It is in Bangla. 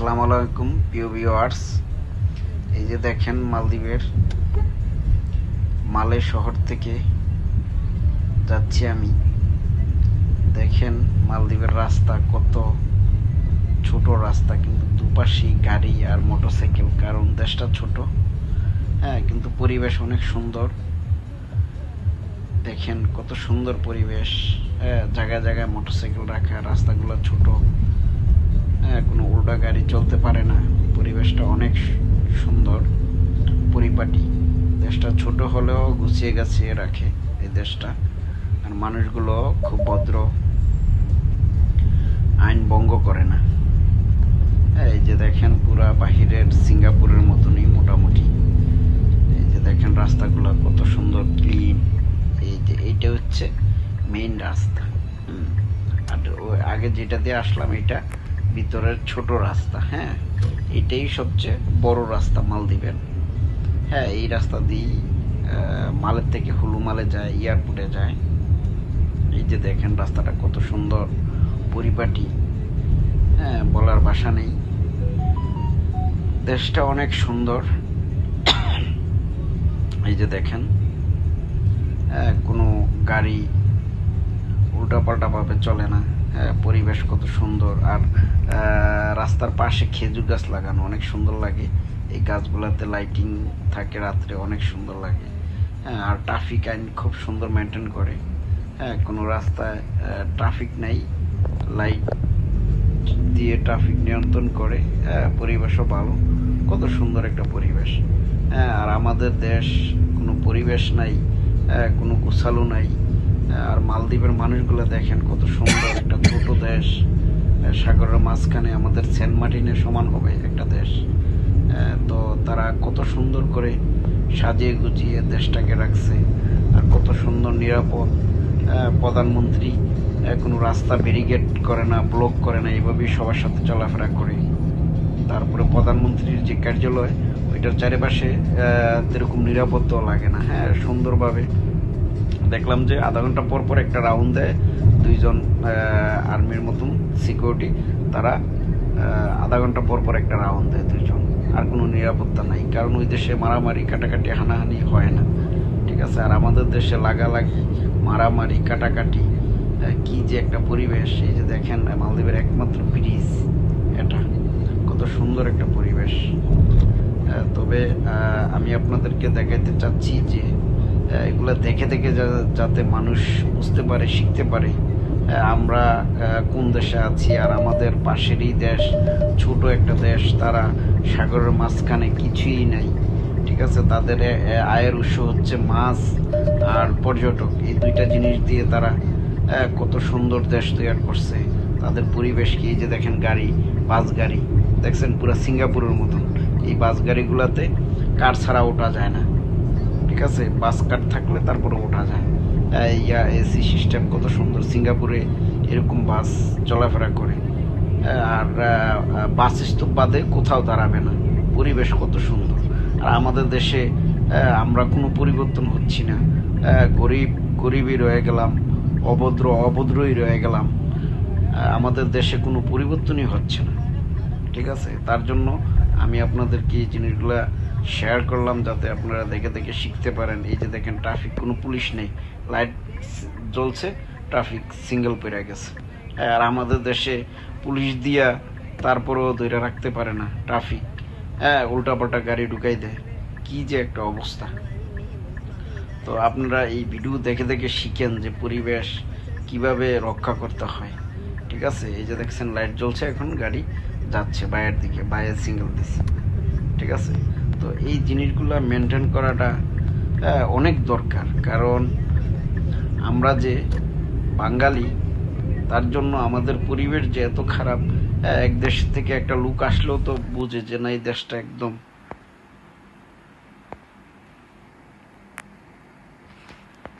আসসালামু আলাইকুম, প্রিয় ভিউয়ার্স এই যে দেখেন মালদ্বীপের মালে শহর থেকে যাচ্ছি আমি। দেখেন মালদ্বীপের রাস্তা, কত ছোট রাস্তা, কিন্তু দুপাশেই গাড়ি আর মোটরসাইকেল, কারণ দেশটা ছোট। হ্যাঁ কিন্তু পরিবেশ অনেক সুন্দর। দেখেন কত সুন্দর পরিবেশ। হ্যাঁ জায়গায় জায়গায় মোটরসাইকেল রাখা, রাস্তাগুলো ছোট। কোনো উল্টা গাড়ি চলতে পারে না। পরিবেশটা অনেক সুন্দর। পরিপাটি। দেশটা ছোট হলেও গুছিয়ে গাছিয়ে রাখে এই দেশটা। আর মানুষগুলো খুব ভদ্র। আইন ভঙ্গ করে না। হ্যাঁ, এই যে দেখেন পুরা বাহিরের সিঙ্গাপুরের মতনই মোটামুটি। এই যে দেখেন রাস্তাগুলো কত সুন্দর ক্লিন। এই যে এইটা হচ্ছে মেইন রাস্তা। আর আগে যেটা দিয়ে আসলাম এটা ভিতরের ছোট রাস্তা হ্যাঁ? এটাই সবচেয়ে বড় রাস্তা মালদ্বীপের। হ্যাঁ এই রাস্তা দিয়েই মালের থেকে হুলু মালে যায় এয়ারপোর্টে যায়। এই যে দেখেন রাস্তাটা কত সুন্দর পরিপাটি। হ্যাঁ বলার ভাষা নেই। দেশটা অনেক সুন্দর। এই যে দেখেন হ্যাঁ, কোনো গাড়ি উল্টাপাল্টা ভাবে চলে না। হ্যাঁ, পরিবেশ কত সুন্দর। আর রাস্তার পাশে খেজুর গাছ লাগানো অনেক সুন্দর লাগে। এই গাছগুলোতে লাইটিং থাকে রাত্রে অনেক সুন্দর লাগে। হ্যাঁ আর ট্রাফিক আইন খুব সুন্দর মেনটেন করে। হ্যাঁ কোনো রাস্তায় ট্রাফিক নাই। লাইট দিয়ে ট্রাফিক নিয়ন্ত্রণ করে। হ্যাঁ, পরিবেশও ভালো। কত সুন্দর একটা পরিবেশ। হ্যাঁ আর আমাদের দেশ কোনো পরিবেশ নাই। হ্যাঁ, কোনো গোছালো নাই। আর মালদ্বীপের মানুষগুলো দেখেন কত সুন্দর একটা ছোট দেশ। সাগরের মাঝখানে আমাদের সেন্ট মার্টিনের সমান হবে একটা দেশ। তো তারা কত সুন্দর করে সাজিয়ে গুছিয়ে দেশটাকে রাখছে আর কত সুন্দর নিরাপদ। প্রধানমন্ত্রী কোনো রাস্তা ব্যারিকেড করে না, ব্লক করে না এইভাবেই সবার সাথে চলাফেরা করে। তারপরে প্রধানমন্ত্রীর যে কার্যালয়, ওইটার চারিপাশে এরকম নিরাপত্তাও লাগে না। হ্যাঁ সুন্দরভাবে দেখলাম যে আধা ঘণ্টা পর পর একটা রাউন্ড দেয়। দুইজন আর্মির মতন সিকিউরিটি তারা আধা ঘণ্টা পর পর একটা রাউন্ড দেয় দুইজন। আর কোনো নিরাপত্তা নাই, কারণ ওই দেশে মারামারি, কাটাকাটি, হানাহানি হয় না। ঠিক আছে? আর আমাদের দেশে লাগালাগি, মারামারি, কাটাকাটি কি যে একটা পরিবেশ, এই যে দেখেন, মালদ্বীপের একমাত্র ব্রিজ, এটা কত সুন্দর একটা পরিবেশ। তবে আমি আপনাদেরকে দেখাইতে চাচ্ছি যে এগুলা দেখে দেখে যাতে মানুষ বুঝতে পারে, শিখতে পারে আমরা কোন দেশে আছি আর আমাদের পাশেরই দেশ, ছোট একটা দেশ, তারা সাগরের মাঝখানে কিছুই নাই, ঠিক আছে? তাদের আয়ের উৎস হচ্ছে মাছ আর পর্যটক, এই দুইটা জিনিস দিয়ে তারা কত সুন্দর দেশ তৈরি করছে। তাদের পরিবেশ কি? এই যে দেখেন গাড়ি, বাস গাড়ি, দেখছেন? পুরো সিঙ্গাপুরের মতন। এই বাস গাড়িগুলোতে কার ছাড়া ওঠা যায় না। ঠিক আছে, বাস কার থাকলে তারপরে ওঠা যায়। ইয়া এসি সিস্টেম কত সুন্দর সিঙ্গাপুরে এরকম বাস চলাফেরা করে। আর বাস স্টপ বাদে কোথাও দাঁড়াবে না। পরিবেশ কত সুন্দর। আর আমাদের দেশে আমরা কোনো পরিবর্তন হচ্ছি না। গরিব, গরিবই রয়ে গেলাম, অভদ্র অভদ্রই রয়ে গেলাম। আমাদের দেশে কোনো পরিবর্তনই হচ্ছে না। ঠিক আছে? তার জন্য আমি আপনাদেরকে এই জিনিসগুলো শেয়ার করলাম যাতে আপনারা দেখে দেখে শিখতে পারেন। এই যে দেখেন ট্রাফিক কোনো পুলিশ নেই। লাইট জ্বলছে ট্রাফিক সিঙ্গেল পেরে গেছে। আর আমাদের দেশে পুলিশ দিয়া তারপরেও ধরে রাখতে পারে না ট্রাফিক হ্যাঁ উল্টাপাল্টা গাড়ি ঢুকাই দেয়। কি যে একটা অবস্থা। তো আপনারা এই ভিডিও দেখে দেখে শিখেন যে পরিবেশ কীভাবে রক্ষা করতে হয়। ঠিক আছে? এই যে দেখছেন লাইট জ্বলছে এখন, গাড়ি যাচ্ছে বাইরের দিকে, বাইরের সিঙ্গেল দিছে। ঠিক আছে? তো এই জিনিসগুলো মেনটেন করাটা অনেক দরকার। কারণ আমরা যে বাঙালি, তার জন্য আমাদের পরিবেশ যে এত খারাপ এক দেশ থেকে একটা লোক আসলেও তো বুঝে যে না, এই দেশটা একদম